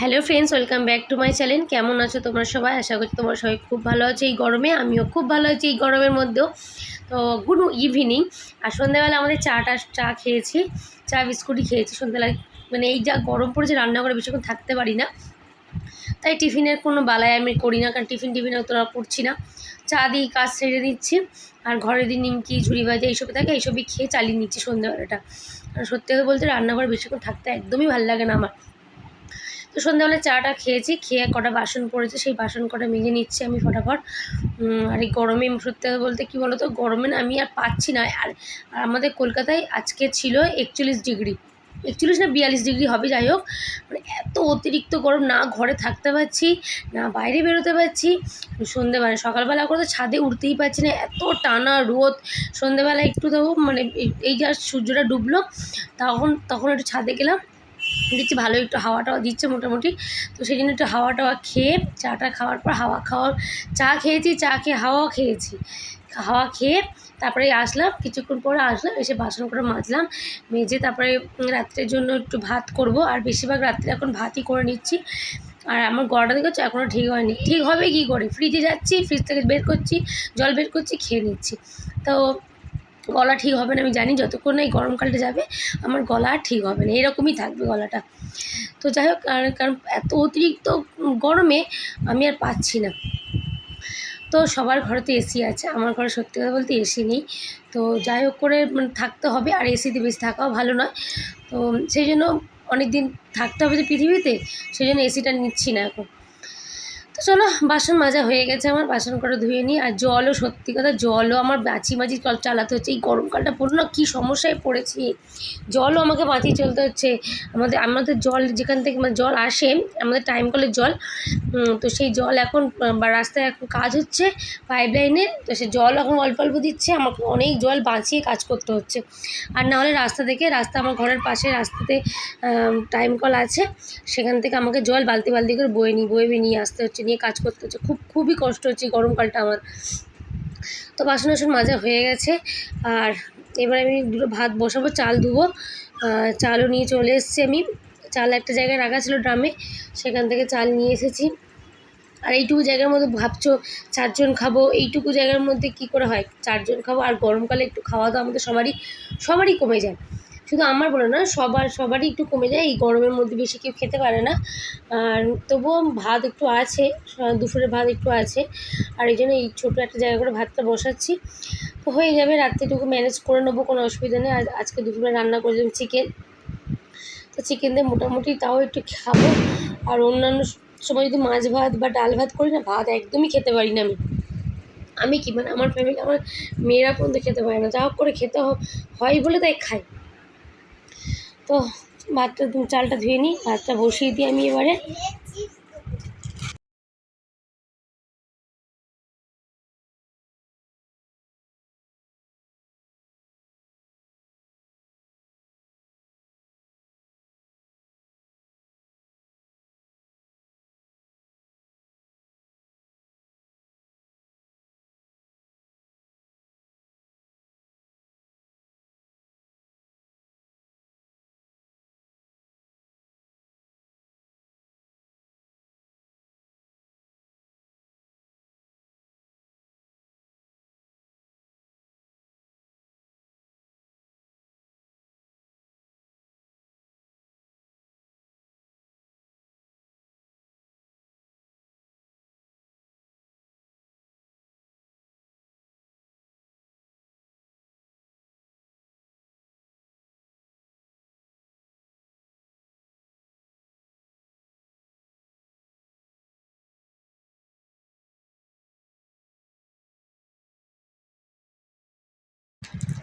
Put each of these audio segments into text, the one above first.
Hello friends welcome back to my channel কেমন আছো তোমরা সবাই? আশা করছি তোমরা সবাই খুব ভালো আছো এই গরমে। আমিও খুব ভালো আছি এই গরমের মধ্যেও। তো, গুড ইভিনিং আর সন্ধ্যাবেলা আমাদের চাটা, চা খেয়েছি, চা, বিস্কুটই খেয়েছি। সন্ধ্যাবেলায় মানে এই যা গরম পড়েছে, রান্না করে বেশিক্ষণ থাকতে পারি না। তাই টিফিনের কোনো বালাই আমি করি না, কারণ টিফিন টিফিনে অতটা করছি না। চা দিয়ে কাজ সেরে দিচ্ছি আর ঘরে দিন নিমকি, ঝুড়ি ভাজা এইসব থাকে, এইসবই খেয়ে চালিয়ে নিচ্ছি সন্ধ্যাবেলাটা। আর সত্যি কথা বলতে রান্নাঘরে বেশিক্ষণ থাকতে একদমই ভালো লাগে না আমার। তো সন্ধ্যাবেলা চাটা খেয়েছি, খেয়ে কটা বাসন পড়েছে, সেই বাসন কটা মেজে নিচ্ছি আমি ফটাফট। আর এই গরমে সত্যি কথা বলতে কী বলতো, গরমে না আমি আর পাচ্ছি না। আর আর আমাদের কলকাতায় আজকে ছিল একচল্লিশ ডিগ্রি। একচল্লিশ না বিয়াল্লিশ ডিগ্রি হবে, যাই হোক। মানে এত অতিরিক্ত গরম, না ঘরে থাকতে পারছি, না বাইরে বেরোতে পারছি। সন্ধেবেলা সকালবেলা করে তো ছাদে উঠতেই পারছি না, এত টানা রোদ। সন্ধেবেলা একটু দেবো মানে এই যা সূর্যটা ডুবলো, তখন তখন একটু ছাদে গেলাম। দেখছি ভালো একটু হাওয়া টাওয়া দিচ্ছে মোটামুটি। তো সেই জন্য একটু হাওয়া টাওয়া খেয়ে, চাটা খাওয়ার পর হাওয়া খাওয়ার, চা খেয়েছি, চা খেয়ে হাওয়া খেয়েছি। হাওয়া খেয়ে তারপরে আসলাম, কিছুক্ষণ পরে আসলাম, এসে বাসন করে মাজলাম, মেজে তারপরে রাত্রের জন্য একটু ভাত করব। আর বেশিরভাগ রাত্রে এখন ভাতই করে নিচ্ছি। আর আমার গলাটা দেখেছ এখনও ঠিক হয়নি। ঠিক হবে কী করে? ফ্রিজে যাচ্ছি, ফ্রিজ থেকে বের করছি, জল বের করছি, খেয়ে নিচ্ছি। তো গলা ঠিক হবে না, আমি জানি যতক্ষণ না এই গরমকালটা যাবে, আমার গলা আর ঠিক হবে না, এরকমই থাকবে গলাটা। তো যাই হোক কারণ এত অতিরিক্ত গরমে আমি আর পাচ্ছি না। তো সবার ঘরে তো এসি আছে, আমার ঘরে সত্যি কথা বলতে এসি নেই। তো যাই হোক করে মানে থাকতে হবে, আর এসিতে বেশি থাকাও ভালো নয়। তো সেই জন্য অনেক দিন থাকতে হবে যে পৃথিবীতে, সেই জন্য এসিটা নিচ্ছি না এখন। তো চলো, বাসন মাজা হয়ে গেছে আমার, বাসন করে ধুয়ে নিই। আর জলও, সত্যি কথা, জলও আমার বাঁচি মাঝি চালাতে হচ্ছে। এই গরমকালটা পড়ল না, কী সমস্যায় পড়েছি। জলও আমাকে বাঁচিয়ে চলতে হচ্ছে। আমাদের আমাদের জল যেখান থেকে মানে জল আসে, আমাদের টাইম কলের জল তো সেই জল এখন, বা রাস্তায় এখন কাজ হচ্ছে পাইপ লাইনের তো সে জল এখন অল্প অল্প দিচ্ছে, আমাকে অনেক জল বাঁচিয়ে কাজ করতে হচ্ছে। আর না হলে রাস্তা থেকে, রাস্তা আমার ঘরের পাশে রাস্তাতে টাইম কল আছে, সেখান থেকে আমাকে জল বালতি বালতি করে বয়ে নিই, বয়ে নিয়ে আসতে হচ্ছে। নিয়ে কাজ করতে হচ্ছে। খুব, খুবই কষ্ট হচ্ছে গরমকালটা আমার। তো বাসন বাসন মাজা হয়ে গেছে। আর এবার আমি দুটো ভাত বসাবো, চাল ধুবো। চালও নিয়ে চলে এসেছি আমি। চাল একটা জায়গায় রাখা ছিল ড্রামে, সেখান থেকে চাল নিয়ে এসেছি। আর এইটুকু জায়গার মধ্যে ভাবছ চারজন খাব, এইটুকু জায়গার মধ্যে কি করে হয়? চারজন খাব, আর গরমকালে একটু খাওয়া দাওয়া আমাদের সবারই সবারই কমে যায়। শুধু আমার বলে না, সবার, সবারই একটু কমে যায়, এই গরমের মধ্যে বেশি কেউ খেতে পারে না। আর তবুও ভাত একটু আছে দুপুরের ভাত একটু আছে। আর এই জন্য এই ছোটো একটা জায়গা করে ভাতটা বসাচ্ছি। তো হয়ে যাবে, রাত্রিটুকু ম্যানেজ করে নেব, কোনো অসুবিধা নেই। আজকে দুপুরে রান্না করলাম চিকেন তো চিকেন দিয়ে মোটামুটি তাও একটু খাব। আর অন্যান্য সময় যদি মাছ ভাত বা ডাল ভাত করি না, ভাত একদমই খেতে পারি না আমি। আমি কি মানে আমার ফ্যামিলি আমার মেয়েরা পর্যন্ত খেতে পারে না। যা হোক করে খেতে হয় বলে তাই খাই। তো ভাতটা চালটা ধুয়ে নিই ভাতটা বসিয়ে দিই আমি এবারে।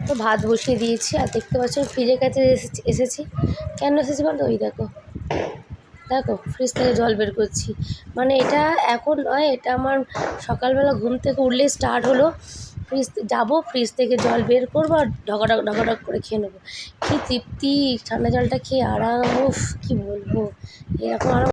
তো ভাত বসিয়ে দিয়েছি আর দেখতে পাচ্ছ ফ্রিজের কাছে এসেছি। কেন এসেছি বলতো ওই দেখো। দেখো ফ্রিজ থেকে জল বের করছি। মানে এটা এখন নয়, এটা আমার সকালবেলা ঘুম থেকে উঠলে স্টার্ট হলো। ফ্রিজ যাব ফ্রিজ থেকে জল বের করব আর ঢকাঢক ঢকাঢক করে খেয়ে নেব। কী তৃপ্তি, ঠান্ডা জলটা খেয়ে আরাম, উফ, কী বলব? এরকম আরাম